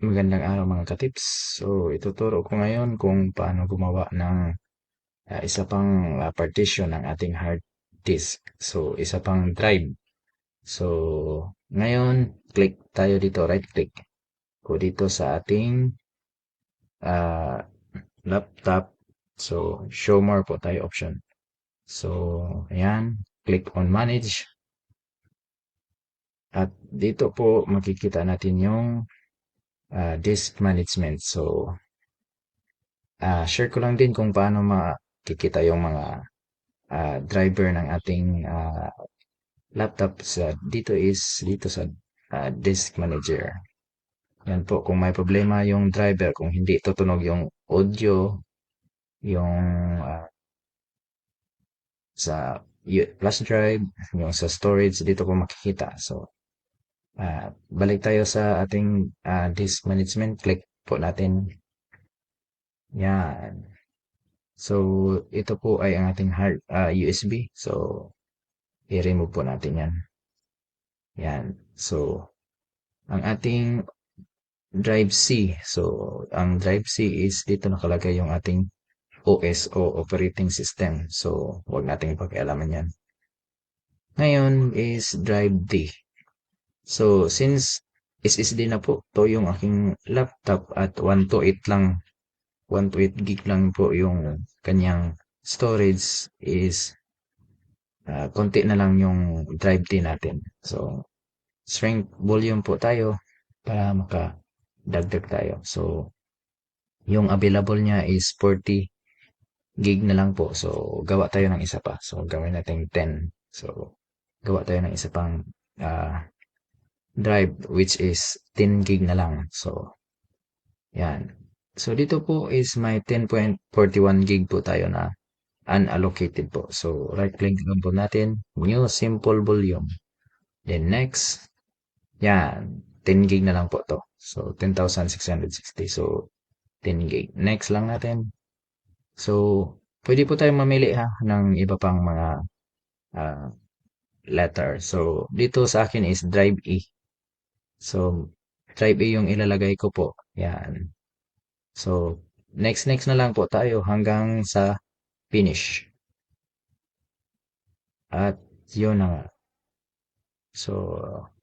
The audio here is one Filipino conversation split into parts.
Magandang araw mga katips. So, ituturo ko ngayon kung paano gumawa ng uh, isa pang uh, partition ng ating hard disk. So, isa pang drive. So, ngayon, click tayo dito, right click. Ko dito sa ating uh, laptop. So, show more po tayo option. So, ayan, click on manage. At dito po makikita natin yung uh, disk management. So, uh, share ko lang din kung paano makikita yung mga uh, driver ng ating uh, laptop sa dito is dito sa uh, disk manager. Yan po, kung may problema yung driver, kung hindi tutunog yung audio, yung uh, sa flash drive, yung sa storage, dito po makikita. So, Uh, balik tayo sa ating uh, disk management. Click po natin. Yan. So, ito po ay ang ating hard uh, USB. So, i-remove po natin yan. Yan. So, ang ating drive C. So, ang drive C is dito nakalagay yung ating OS o operating system. So, huwag nating pakialaman yan. Ngayon is drive D. So, since SSD na po to yung aking laptop at 1 to 8 lang 1 to 8 gig lang po yung kanyang storage is uh, konti na lang yung drive D natin. So, strength volume po tayo para makadagdag tayo. So, yung available niya is 40 gig na lang po. So, gawa tayo ng isa pa. So, gawin natin 10. So, gawa tayo ng isa pang uh, drive which is 10 gig na lang. So, yan. So, dito po is may 10.41 gig po tayo na unallocated po. So, right-click lang po natin. New simple volume. Then, next. Yan. 10 gig na lang po to. So, 10,660. So, 10 gig. Next lang natin. So, pwede po tayong mamili ha ng iba pang mga uh, letter. So, dito sa akin is drive E. So, drive A yung ilalagay ko po. Yan. So, next next na lang po tayo hanggang sa finish. At yun na nga. So,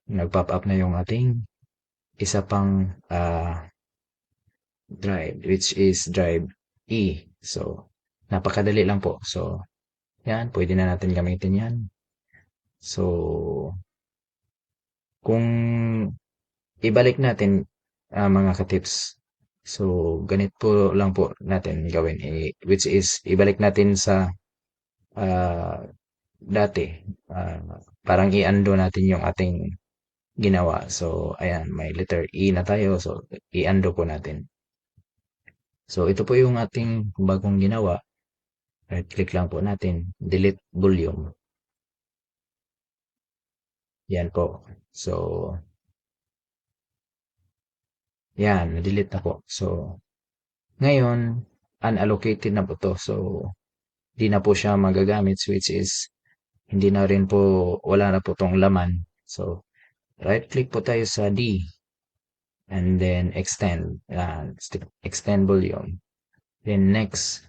nag-pop up na yung ating isa pang uh, drive which is drive E. So, napakadali lang po. So, yan, pwede na natin gamitin yan. So, kung ibalik natin uh, mga katips. So, ganit po lang po natin gawin. Eh, which is, ibalik natin sa uh, dati. Uh, parang i-undo natin yung ating ginawa. So, ayan, may letter E na tayo. So, i-undo po natin. So, ito po yung ating bagong ginawa. Right-click lang po natin. Delete volume. Yan po. So, yan, na-delete na po. So, ngayon, unallocated na po to. So, hindi na po siya magagamit which is hindi na rin po, wala na po tong laman. So, right-click po tayo sa D and then extend. Uh, extend volume. Then next.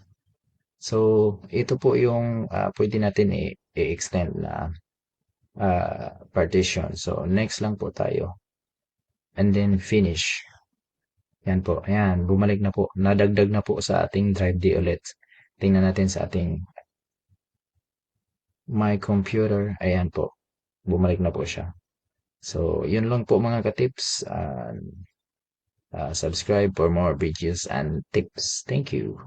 So, ito po yung uh, pwede natin i-extend na uh, partition. So, next lang po tayo. And then finish. Yan po. Ayan, bumalik na po. Nadagdag na po sa ating drive D ulit. Tingnan natin sa ating my computer. Ayan po. Bumalik na po siya. So, yun lang po mga katips. Uh, uh, subscribe for more videos and tips. Thank you.